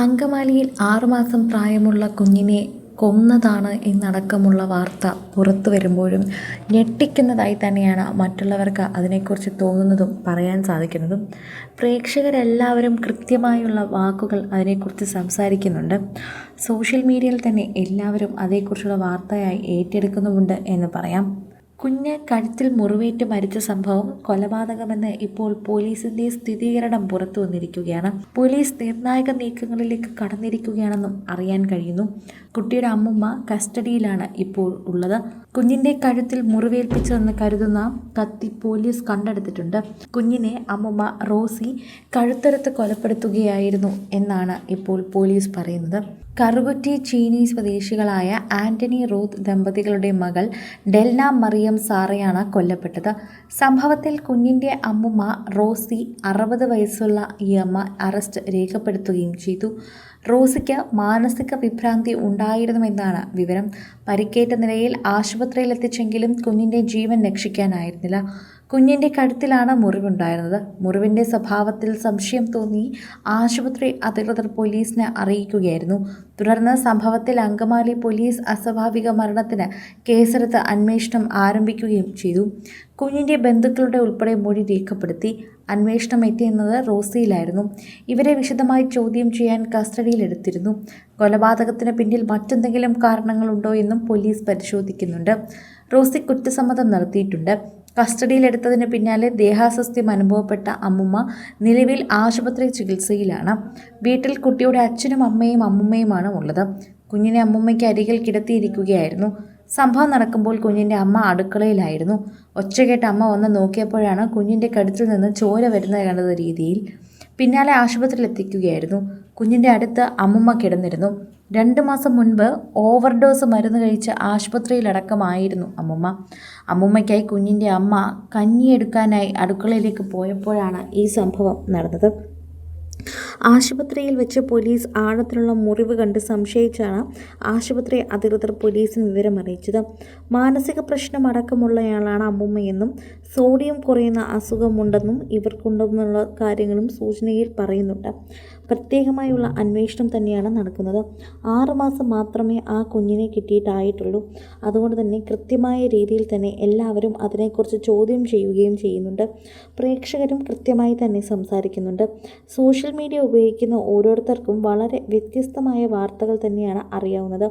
അങ്കമാലിയിൽ ആറുമാസം പ്രായമുള്ള കുഞ്ഞിനെ കൊന്നതാണ് എന്നടക്കമുള്ള വാർത്ത പുറത്തു വരുമ്പോഴും ഞെട്ടിക്കുന്നതായി തന്നെയാണ് മറ്റുള്ളവർക്ക് അതിനെക്കുറിച്ച് തോന്നുന്നതും പറയാൻ സാധിക്കുന്നതും. പ്രേക്ഷകരെല്ലാവരും കൃത്യമായുള്ള വാക്കുകൾ അതിനെക്കുറിച്ച് സംസാരിക്കുന്നുണ്ട്. സോഷ്യൽ മീഡിയയിൽ തന്നെ എല്ലാവരും അതേക്കുറിച്ചുള്ള വാർത്തയായി ഏറ്റെടുക്കുന്നുമുണ്ട് എന്ന് പറയാം. കുഞ്ഞ് കഴുത്തിൽ മുറിവേറ്റ് മരിച്ച സംഭവം കൊലപാതകമെന്ന് ഇപ്പോൾ പോലീസിന്റെ സ്ഥിരീകരണം പുറത്തു വന്നിരിക്കുകയാണ്. പോലീസ് നിർണായക നീക്കങ്ങളിലേക്ക് കടന്നിരിക്കുകയാണെന്നും അറിയാൻ കഴിയുന്നു. കുട്ടിയുടെ അമ്മുമ്മ കസ്റ്റഡിയിലാണ് ഇപ്പോൾ ഉള്ളത്. കുഞ്ഞിന്റെ കഴുത്തിൽ മുറിവേൽപ്പിച്ചതെന്ന് കരുതുന്ന കത്തി പോലീസ് കണ്ടെടുത്തിട്ടുണ്ട്. കുഞ്ഞിനെ അമ്മമ്മ റോസി കഴുത്തരത്ത് കൊലപ്പെടുത്തുകയായിരുന്നു എന്നാണ് ഇപ്പോൾ പോലീസ് പറയുന്നത്. കറുകുറ്റി ചീനി സ്വദേശികളായ ആന്റണി റൂത്ത് ദമ്പതികളുടെ മകൾ ഡെൽന മറിയം സാറയാണ് കൊല്ലപ്പെട്ടത്. സംഭവത്തിൽ കുഞ്ഞിന്റെ അമ്മമ്മ റോസി അറുപത് വയസ്സുള്ള ഈ അമ്മ അറസ്റ്റ് രേഖപ്പെടുത്തുകയും ചെയ്തു. റോസിക്ക് മാനസിക വിഭ്രാന്തി ഉണ്ടായിരുന്നുവെന്നാണ് വിവരം. പരിക്കേറ്റ നിലയിൽ ആശുപത്രിയിലെത്തിച്ചെങ്കിലും കുഞ്ഞിന്റെ ജീവൻ രക്ഷിക്കാനായിരുന്നില്ല. കുഞ്ഞിന്റെ കഴുത്തിലാണ് മുറിവുണ്ടായിരുന്നത്. മുറിവിന്റെ സ്വഭാവത്തിൽ സംശയം തോന്നി ആശുപത്രി അധികൃതർ പോലീസിനെ അറിയിക്കുകയായിരുന്നു. തുടർന്ന് സംഭവത്തിൽ അങ്കമാലി പോലീസ് അസ്വാഭാവിക മരണത്തിന് കേസെടുത്ത് അന്വേഷണം ആരംഭിക്കുകയും ചെയ്തു. കുഞ്ഞിന്റെ ബന്ധുക്കളുടെ ഉൾപ്പെടെ മൊഴി രേഖപ്പെടുത്തി അന്വേഷണം എത്തിയെന്നത് റോസിയിലായിരുന്നു. ഇവരെ വിശദമായി ചോദ്യം ചെയ്യാൻ കസ്റ്റഡിയിലെടുത്തിരുന്നു. കൊലപാതകത്തിന് പിന്നിൽ മറ്റെന്തെങ്കിലും കാരണങ്ങളുണ്ടോ എന്നും പോലീസ് പരിശോധിക്കുന്നുണ്ട്. റോസി കുറ്റസമ്മതം നടത്തിയിട്ടുണ്ട്. കസ്റ്റഡിയിലെടുത്തതിന് പിന്നാലെ ദേഹാസ്വസ്ഥ്യം അനുഭവപ്പെട്ട അമ്മുമ്മ നിലവിൽ ആശുപത്രി ചികിത്സയിലാണ്. വീട്ടിൽ കുട്ടിയുടെ അച്ഛനും അമ്മയും അമ്മുമ്മയുമാണ് ഉള്ളത്. കുഞ്ഞിനെ അമ്മുമ്മയ്ക്ക് അരികിൽ കിടത്തിയിരിക്കുകയായിരുന്നു. സംഭവം നടക്കുമ്പോൾ കുഞ്ഞിന്റെ അമ്മ അടുക്കളയിലായിരുന്നു. ഒച്ച കേട്ട് അമ്മ വന്ന് നോക്കിയപ്പോഴാണ് കുഞ്ഞിന്റെ കടുത്തിൽ നിന്ന് ചോര വരുന്നത് കണ്ടത് രീതിയിൽ. പിന്നാലെ ആശുപത്രിയിൽ എത്തിക്കുകയായിരുന്നു. കുഞ്ഞിന്റെ അടുത്ത് അമ്മമ്മ കിടന്നിരുന്നു. രണ്ട് മാസം മുൻപ് ഓവർഡോസ് മരുന്ന് കഴിച്ച് ആശുപത്രിയിലടക്കമായിരുന്നു അമ്മമ്മ. അമ്മുമ്മയ്ക്കായി കുഞ്ഞിന്റെ അമ്മ കഞ്ഞിയെടുക്കാനായി അടുക്കളയിലേക്ക് പോയപ്പോഴാണ് ഈ സംഭവം നടന്നത്. ആശുപത്രിയിൽ വെച്ച് പോലീസ് ആഴത്തിലുള്ള മുറിവ് കണ്ട് സംശയിച്ചാണ് ആശുപത്രി അധികൃതർ പോലീസിന് വിവരം അറിയിച്ചത്. മാനസിക പ്രശ്നം അടക്കമുള്ളയാളാണ് അമ്മുമ്മയെന്നും സോഡിയം കുറയുന്ന അസുഖമുണ്ടെന്നും ഇവർക്കുണ്ടെന്നുള്ള കാര്യങ്ങളും സൂചനയിൽ പറയുന്നുണ്ട്. പ്രത്യേകമായുള്ള അന്വേഷണം തന്നെയാണ് നടക്കുന്നത്. ആറുമാസം മാത്രമേ ആ കുഞ്ഞിനെ കിട്ടിയിട്ടായിട്ടുള്ളൂ. അതുകൊണ്ട് തന്നെ കൃത്യമായ രീതിയിൽ തന്നെ എല്ലാവരും അതിനെക്കുറിച്ച് ചോദ്യം ചെയ്യുകയും ചെയ്യുന്നുണ്ട്. പ്രേക്ഷകരും കൃത്യമായി തന്നെ സംസാരിക്കുന്നുണ്ട്. സോഷ്യൽ മീഡിയ ഉപയോഗിക്കുന്ന ഓരോരുത്തർക്കും വളരെ വ്യത്യസ്തമായ വാർത്തകൾ തന്നെയാണ് അറിയാവുന്നത്.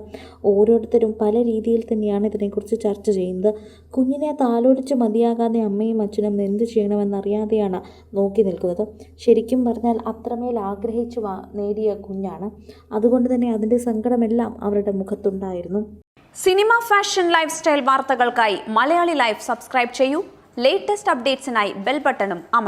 ഓരോരുത്തരും പല രീതിയിൽ തന്നെയാണ് ഇതിനെക്കുറിച്ച് ചർച്ച ചെയ്യുന്നത്. കുഞ്ഞിനെ താലോടിച്ച് മതിയാകാതെ അമ്മയും അച്ഛനും എന്ത് ചെയ്യണമെന്നറിയാതെയാണ് നോക്കി നിൽക്കുന്നത്. ശരിക്കും പറഞ്ഞാൽ അത്രമേൽ ആഗ്രഹിച്ചു വാ നേടിയ കുഞ്ഞാണ്. അതുകൊണ്ട് തന്നെ അതിന്റെ സങ്കടമെല്ലാം അവരുടെ മുഖത്തുണ്ടായിരുന്നു. സിനിമ ഫാഷൻ ലൈഫ് സ്റ്റൈൽ വാർത്തകൾക്കായി മലയാളി ലൈഫ് സബ്സ്ക്രൈബ് ചെയ്യൂ. ലേറ്റസ്റ്റ് അപ്ഡേറ്റ്സിനായി ബെൽ ബട്ടണും അമർ